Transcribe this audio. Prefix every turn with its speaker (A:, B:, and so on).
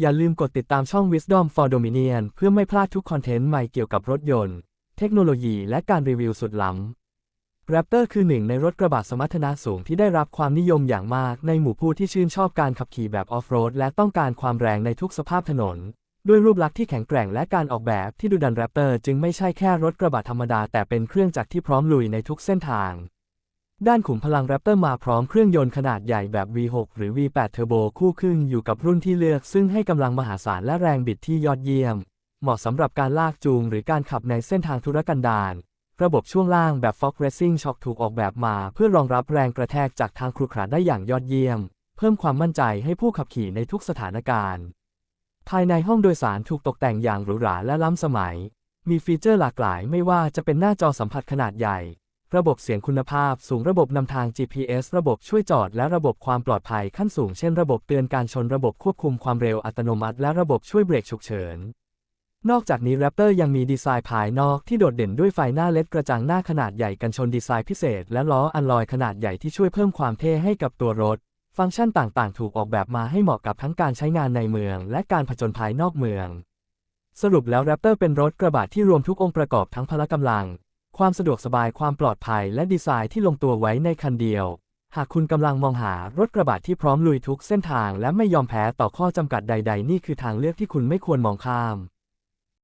A: อย่าลืมกดติดตามช่อง Wisdom for Dominion เพื่อไม่พลาดทุกคอนเทนต์ใหม่เกี่ยวกับรถยนต์ เทคโนโลยีและการรีวิวสุดล้ำ Raptor คือหนึ่งในรถกระบะสมรรถนะสูงที่ได้รับความนิยมอย่างมากในหมู่ผู้ที่ชื่นชอบการขับขี่แบบออฟโรดและต้องการความแรงในทุกสภาพถนน ด้วยรูปลักษณ์ที่แข็งแกร่งและการออกแบบที่ดุดัน Raptor จึงไม่ใช่แค่รถกระบะธรรมดาแต่เป็นเครื่องจักรที่พร้อมลุยในทุกเส้นทาง ด้านขุมพลัง Raptor มาพร้อมเครื่องยนต์ขนาดใหญ่แบบ V6 หรือ V8 Turbo คู่ครึ่งอยู่กับรุ่นที่เลือก ซึ่งให้กำลังมหาศาลและแรงบิดที่ยอดเยี่ยม เหมาะสำหรับการลากจูงหรือการขับในเส้นทางธุรกันดารระบบช่วงล่างแบบ Fox Racing Shock ถูกออกแบบมา เพื่อรองรับแรงกระแทกจากทางครุขระได้อย่างยอดเยี่ยม เพิ่มความมั่นใจให้ผู้ขับขี่ในทุกสถานการณ์ ภายในห้องโดยสารถูกตกแต่งอย่างหรูหราและล้ำสมัย มีฟีเจอร์หลากหลายไม่ว่าจะเป็นหน้าจอสัมผัสขนาดใหญ่ ระบบเสียงคุณภาพสูงระบบนำทาง GPS ระบบช่วยจอด และระบบความปลอดภัยขั้นสูงเช่นระบบเตือนการชนระบบควบคุมความเร็วอัตโนมัติ และระบบช่วยเบรกฉุกเฉิน นอกจากนี้ Raptor ยังมีดีไซน์ภายนอกที่โดดเด่นด้วยไฟหน้าเลดกระจังหน้าขนาดใหญ่กันชนดีไซน์พิเศษ และล้ออัลลอยขนาดใหญ่ที่ช่วยเพิ่มความเท่ให้กับตัวรถ ฟังก์ชันต่างๆ ถูกออกแบบมาให้เหมาะกับทั้งการใช้งานในเมือง และการผจญภัยนอกเมือง สรุปแล้ว Raptor เป็นรถกระบะที่รวมทุกองค์ประกอบทั้งพละกำลัง ความสะดวกสบายความปลอดภัยและดีไซน์ที่ลงตัวไว้ในคันเดียว หากคุณกำลังมองหารถกระบะที่พร้อมลุยทุกเส้นทางและไม่ยอมแพ้ต่อข้อจำกัดใด ๆ นี่คือทางเลือกที่คุณไม่ควรมองข้าม